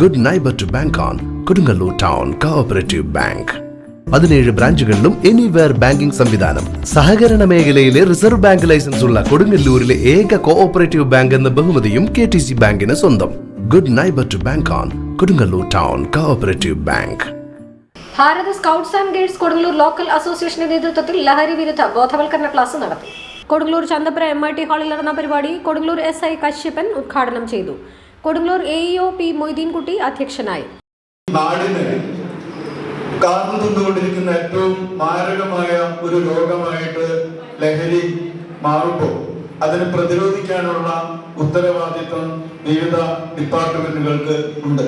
Good neighbour to bank on Kodungallur town cooperative bank പതിനേഴ് ബ്രാഞ്ചുകളിലും anywhere banking സംവിധാനം സഹകരണ മേഖലയിലെ റിസർവ് ബാങ്ക് ലൈസൻസ് ഉള്ള കൊടുങ്ങല്ലൂരിലെ ഏക കോഓപ്പറേറ്റീവ് ബാങ്ക് എന്ന ബഹുമതിയും കെ ടി സി ബാങ്കിന് സ്വന്തം good neighbour to bank on Kodungallur town cooperative bank Bharat scouts and guides Kodungallur local അസോസിയേഷന്റെ നേതൃത്വത്തിൽ ലഹരി വിരുദ്ധ ബോധവൽക്കരണ ക്ലാസ് നടത്തി Kodungallur Chanthapura M I T ഹാളിൽ നടന്ന പരിപാടി കൊടുങ്ങല്ലൂർ എസ് ഐ കശ്യപ്പൻ ഉദ്ഘാടനം ചെയ്തു Kodungallur A E O P Moideenkutty അധ്യക്ഷനായി നാടിന് കാർന്നു ഏറ്റവും മാരകമായ ഒരു രോഗമായിട്ട് ലഹരി മാറുമ്പോൾ അതിനെ പ്രതിരോധിക്കാനുള്ള ഉത്തരവാദിത്വം വിവിധ ഡിപ്പാർട്ട്മെന്റുകൾക്ക് ഉണ്ട്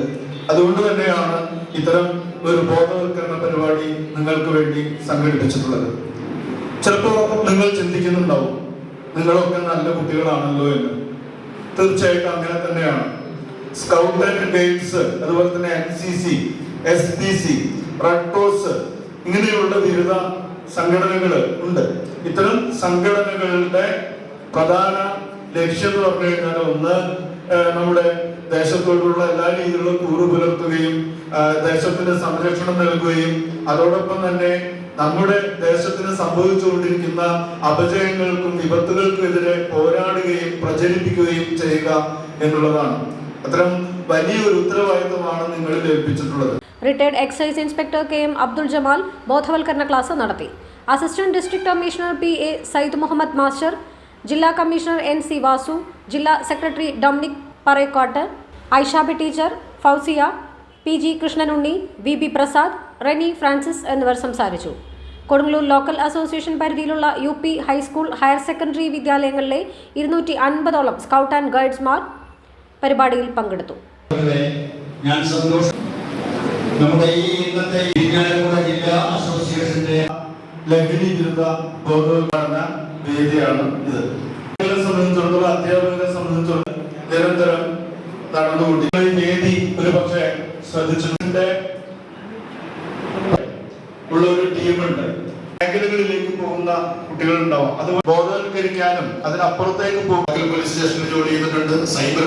അതുകൊണ്ട് തന്നെയാണ് ഇത്തരം ഒരു ബോധവൽക്കരണ പരിപാടി നിങ്ങൾക്ക് വേണ്ടി സംഘടിപ്പിച്ചിട്ടുള്ളത് ചിലപ്പോൾ നിങ്ങൾ ചിന്തിക്കുന്നുണ്ടാവും നിങ്ങളൊക്കെ നല്ല കുട്ടികളാണല്ലോ എന്ന് തീർച്ചയായിട്ടും അങ്ങനെ തന്നെയാണ് സ്കൗട്ട് ആൻഡ് ഗൈഡ്സ് അതുപോലെ തന്നെ N C C S T C റട്ടോസ് ഇങ്ങനെയുള്ള വിവിധ സംഘടനകൾ ഉണ്ട് ഇത്തരം സംഘടനകളുടെ പ്രധാന ലക്ഷ്യം എന്ന് പറഞ്ഞു കഴിഞ്ഞാൽ ഒന്ന് നമ്മുടെ ദേശത്തോടുള്ള എല്ലാ രീതിയിലുള്ള കൂറ് പുലർത്തുകയും ദേശത്തിന് സംരക്ഷണം നൽകുകയും അതോടൊപ്പം തന്നെ നമ്മുടെ ദേശത്തിന് സംഭവിച്ചുകൊണ്ടിരിക്കുന്ന അപജയങ്ങൾക്കും വിപത്തുകൾക്കും എതിരെ പോരാടുകയും പ്രചരിപ്പിക്കുകയും ചെയ്യുക എന്നുള്ളതാണ് അത്തരം വലിയൊരു ഉത്തരവാദിത്വമാണ് നിങ്ങൾ ഏൽപ്പിച്ചിട്ടുള്ളത് retired excise inspector K M Abdul Jamal ബോധവൽക്കരണ ക്ലാസ് നടത്തി assistant district commissioner P A Sayyid Muhammad master ജില്ലാ കമ്മീഷണർ എൻ സി വാസു ജില്ലാ secretary Dominic Parayakkattu Aishabi teacher Fousiya P G Krishnanunni V B Prasad Reni Francis എന്നിവർ സംസാരിച്ചു Kodungallur local association പരിധിയിലുള്ള U P high school higher secondary വിദ്യാലയങ്ങളിലെ ഇരുന്നൂറ്റി അൻപതോളം scout and ഗൈഡ്സ്മാർ പരിപാടിയിൽ പങ്കെടുത്തു ഞാൻ സന്തോഷം നമ്മുടെ ഈ ഇന്നത്തെ ഇരിങ്ങാലക്കുട ജില്ലാ അസോസിയേഷന്റെ ലഹരി വിരുദ്ധ ബോധവൽക്കരണ വേദിയാണ് ഇത് സംബന്ധിച്ചിടത്തോളം അധ്യാപകരെ സംബന്ധിച്ചിടത്തോളം നിരന്തരം നടന്നുകൊണ്ട് വേദി ഒരു പക്ഷേ ശ്രദ്ധിച്ചിട്ടുണ്ട് ഉള്ള ഒരു ടീമുണ്ട് മേഖലകളിലേക്ക് പോകുന്ന കുട്ടികളുണ്ടാവും അത് ബോധവൽക്കരിക്കാനും അതിനപ്പുറത്തേക്ക് പോകും പോലീസ് സ്റ്റേഷനിൽ ജോലി ചെയ്തിട്ടുണ്ട് സൈബർ